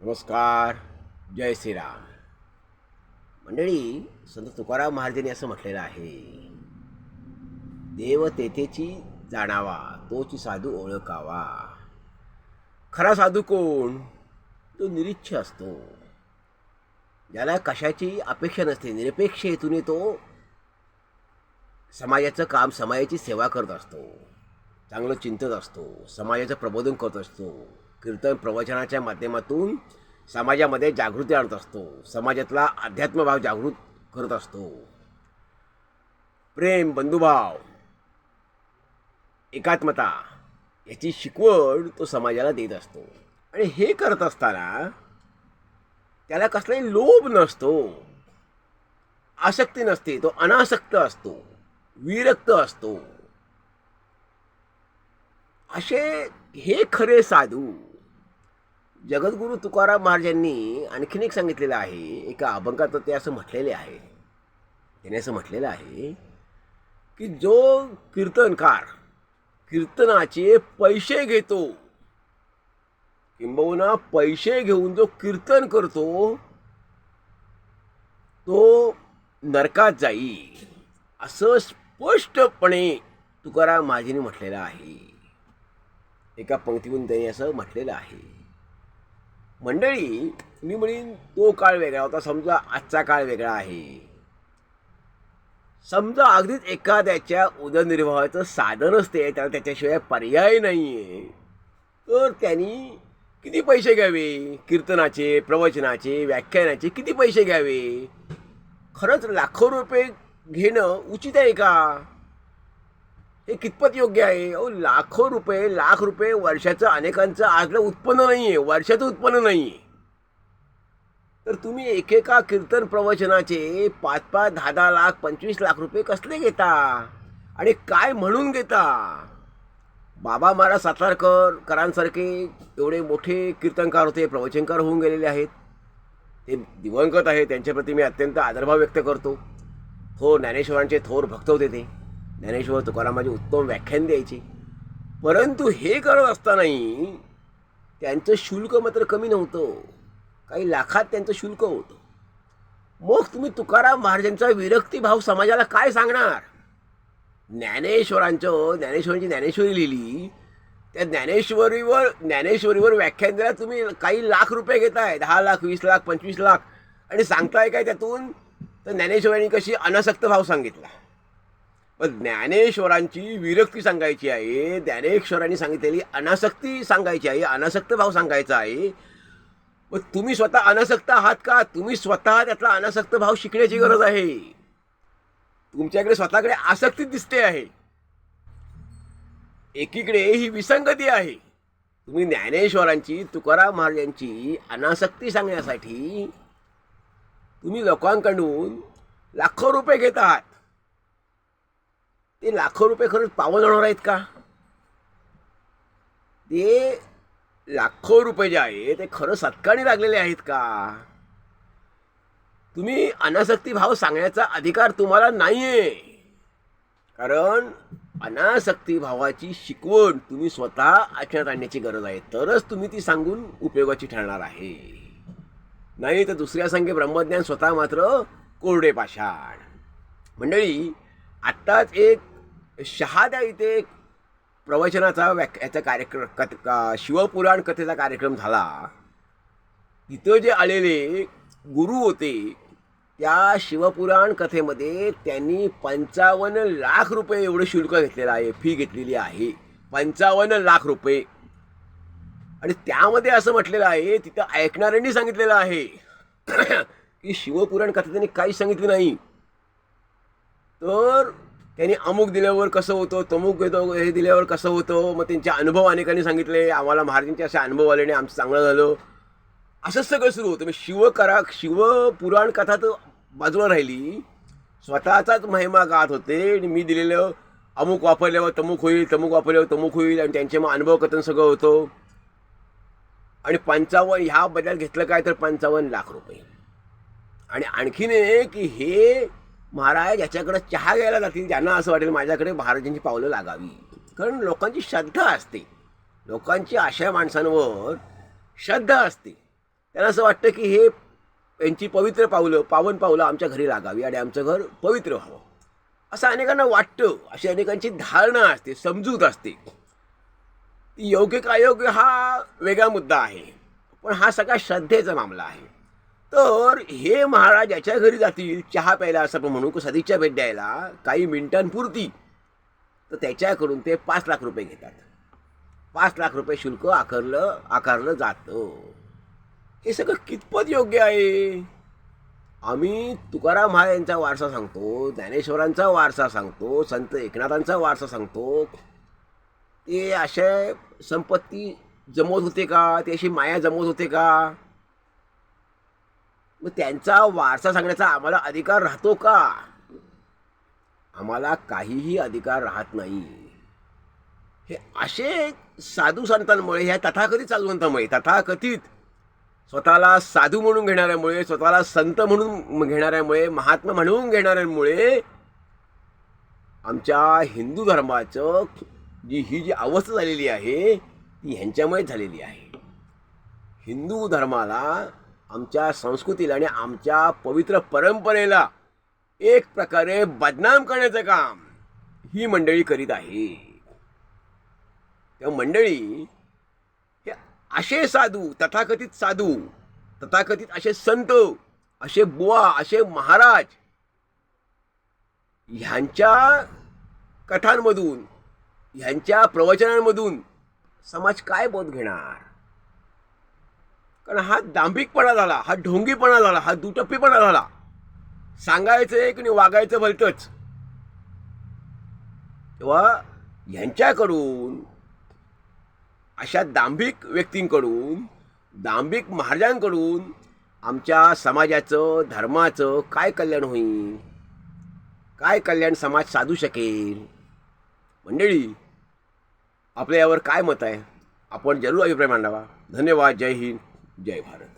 नमस्कार जय श्रीराम. मंडळी संत तुकाराम महाराजांनी असं म्हटलेलं आहे देव तेथेची जाणावा तोची साधू ओळखावा. खरा साधू कोण? तो निरीच्छ असतो. ज्याला कशाची अपेक्षा नसते निरपेक्ष हेतूने तो समाजाचं काम समाजाची सेवा करत असतो. चांगलं चिंतत असतो समाजाचं प्रबोधन करत असतो. कीर्तन प्रवचनाच्या माध्यमातून समाजामध्ये जागृती आणत असतो. समाजातला अध्यात्मभाव जागृत करत असतो. प्रेम बंधुभाव एकात्मता याची शिकवण तो समाजाला देत असतो. आणि हे करत असताना त्याला कसलाही लोभ नसतो. आसक्ती नसते तो अनासक्त असतो विरक्त असतो. असे हे खरे साधू जगद्गुरू तुकाराम महाराजांनी आणखीन एक सांगितलेलं आहे एका अभंगात ते असं म्हटलेले आहे. त्याने असं म्हटलेलं आहे की जो कीर्तनकार कीर्तनाचे पैसे घेतो किंबहुना पैसे घेऊन जो कीर्तन करतो तो नरकात जाईल असं स्पष्टपणे तुकाराम महाराजांनी म्हटलेलं आहे. एका पंक्तीतून त्यांनी असं म्हटलेलं आहे. मंडळी मी म्हणेन तो काळ वेगळा होता. समजा आजचा काळ वेगळा आहे. समजा अगदीच एखाद्याच्या उदरनिर्वाहाचं साधनच ते त्याला त्याच्याशिवाय पर्याय नाही आहे तर त्यांनी किती पैसे घ्यावे? कीर्तनाचे प्रवचनाचे व्याख्यानाचे किती पैसे घ्यावे? खरंच लाखो रुपये घेणं उचित आहे का? हे कितपत योग्य आहे? अहो लाखो रुपये लाख रुपये वर्षाचं अनेकांचं आजलं उत्पन्न नाही आहे वर्षाचं उत्पन्न नाही आहे तर तुम्ही एकेका कीर्तन प्रवचनाचे पाच पाच दहा दहा लाख पंचवीस लाख रुपये कसले घेता? आणि काय म्हणून घेता? बाबा महाराज सातारकर करांसारखे एवढे मोठे कीर्तनकार होते प्रवचनकार होऊन गेलेले आहेत. ते दिवंगत आहे त्यांच्याप्रती मी अत्यंत आदरभाव व्यक्त करतो. थोर ज्ञानेश्वरांचे थोर भक्त होते ते. ज्ञानेश्वर तुकारामाची उत्तम व्याख्यान द्यायचे. परंतु हे करत असतानाही त्यांचं शुल्क मात्र कमी नव्हतं. काही लाखात त्यांचं शुल्क होतं. मग तुम्ही तुकाराम महाराजांचा विरक्ती भाव समाजाला काय सांगणार? ज्ञानेश्वरांचं ज्ञानेश्वरांची ज्ञानेश्वरी लिहिली. त्या ज्ञानेश्वरीवर ज्ञानेश्वरीवर व्याख्यान द्यायला तुम्ही काही लाख रुपये घेताय. दहा लाख वीस लाख पंचवीस लाख. आणि सांगताय काय त्यातून? तर ज्ञानेश्वरांनी कशी अनासक्त भाव सांगितला. मग ज्ञानेश्वरांची विरक्ती सांगायची आहे ज्ञानेश्वरांनी सांगितलेली अनासक्ती सांगायची आहे अनासक्त भाव सांगायचा आहे. मग तुम्ही स्वतः अनासक्त आहात का? तुम्ही स्वतः त्यातला अनासक्त भाव शिकण्याची गरज आहे. तुमच्याकडे स्वतःकडे आसक्ती दिसते आहे. एकीकडे ही विसंगती आहे. तुम्ही ज्ञानेश्वरांची तुकाराम महाराजांची अनासक्ती सांगण्यासाठी तुम्ही लोकांकडून लाखो रुपये घेत आहात. ते लाखो रुपये खरंच पावन होणार आहेत का? ते लाखो रुपये जे आहे ते खरं सत्काणी लागलेले आहेत का? तुम्ही अनासक्ती भाव सांगण्याचा अधिकार तुम्हाला नाही आहे कारण अनासक्ती भावाची शिकवण तुम्ही स्वतः आचरणात आणण्याची गरज आहे. तरच तुम्ही ती सांगून उपयोगाची ठरणार आहे. नाही तर दुसऱ्या सांगे ब्रह्मज्ञान स्वतः मात्र कोरडे पाषाण. मंडळी आत्ताच एक शहादा इथे एक प्रवचनाचा व्याख्या याचा कार्यक्रम कथ का शिवपुराण कथेचा कार्यक्रम झाला. तिथं जे आलेले गुरु होते त्या शिवपुराण कथेमध्ये त्यांनी पंचावन्न लाख रुपये एवढं शुल्क घेतलेलं आहे फी घेतलेली आहे. पंचावन्न लाख रुपये. आणि त्यामध्ये असं म्हटलेलं आहे तिथं ऐकणाऱ्यांनी सांगितलेलं आहे की शिवपुराण कथा त्यांनी काहीच सांगितलं नाही. तर त्यांनी अमुक दिल्यावर कसं होतं तमुक येतो हे दिल्यावर कसं होतं मग त्यांचे अनुभव अनेकांनी सांगितले आम्हाला महाराजांचे असे अनुभव आले आणि आमचं चांगलं झालं. असंच सगळं सुरू होतं. मग शिवकरा शिवपुराण कथा तर बाजूला राहिली. स्वतःचाच महिमा गात होते आणि मी दिलेलं अमुक वापरल्यावर तमुक होईल तमुक वापरल्यावर तमुक होईल आणि त्यांचे मग अनुभव कथन सगळं होतं. आणि पंचावन्न ह्या बदल्यात घेतलं काय तर पंचावन्न लाख रुपये. आणि आणखीन एक की हे महाराज ज्याच्याकडे चहा घ्यायला जातील त्यांना असं वाटेल माझ्याकडे महाराजांची पावलं लागावी. कारण लोकांची श्रद्धा असते. लोकांची अशा माणसांवर श्रद्धा असते. त्यांना असं वाटतं की हे यांची पवित्र पावलं पावन पावलं आमच्या घरी लागावी आणि आमचं घर पवित्र व्हावं. असं अनेकांना वाटतं. अशी अनेकांची धारणा असते समजूत असते. योग्य का अयोग्य हा वेगळा मुद्दा आहे. पण हा सगळा श्रद्धेचा मामला आहे. तर हे महाराज याच्या घरी जातील चहा प्यायला असं आपण म्हणू की सदिच्छा भेट द्यायला काही मिनिटांपुरती. तर त्याच्याकडून ते पाच लाख रुपये घेतात. पाच लाख रुपये शुल्क आकारलं आकारलं जातं. हे सगळं कितपत योग्य आहे? आम्ही तुकाराम महाराजांचा वारसा सांगतो ज्ञानेश्वरांचा वारसा सांगतो संत एकनाथांचा वारसा सांगतो. ते अशा संपत्ती जमवत होते का? ते अशी माया जमवत होते का? मग त्यांचा वारसा सांगण्याचा आम्हाला अधिकार राहतो का? आम्हाला काहीही अधिकार राहत नाही. हे असे साधू संतांमुळे ह्या तथाकथित साधुसंतांमुळे तथाकथित स्वतःला साधू म्हणून घेणाऱ्यामुळे स्वतःला संत म्हणून घेणाऱ्यामुळे महात्मा म्हणून घेणाऱ्यांमुळे आमच्या हिंदू धर्माचं जी ही जी अवस्था झालेली आहे ती ह्यांच्यामुळेच झालेली आहे. हिंदू धर्माला आमच्या संस्कृतीला आणि आमच्या पवित्र परंपरेला एक प्रकारे बदनाम करण्याचं काम ही मंडळी करीत आहे. त्या मंडळी हे असे साधू तथाकथित साधू तथाकथित असे संत असे बुवा असे महाराज ह्यांच्या कथांमधून ह्यांच्या प्रवचनांमधून समाज काय बोध घेणार? कारण हा दांभिकपणा झाला हा ढोंगीपणा झाला हा दुटप्पीपणा झाला. सांगायचं एक आणि वागायचं भलतंच. तेव्हा ह्यांच्याकडून अशा दांभिक व्यक्तींकडून दांभिक महाराजांकडून आमच्या समाजाचं धर्माचं काय कल्याण होईल? काय कल्याण समाज साधू शकेल? मंडळी आपल्या यावर काय मत आहे? आपण जरूर अभिप्राय मांडावा. धन्यवाद. जय हिंद. जय भारत.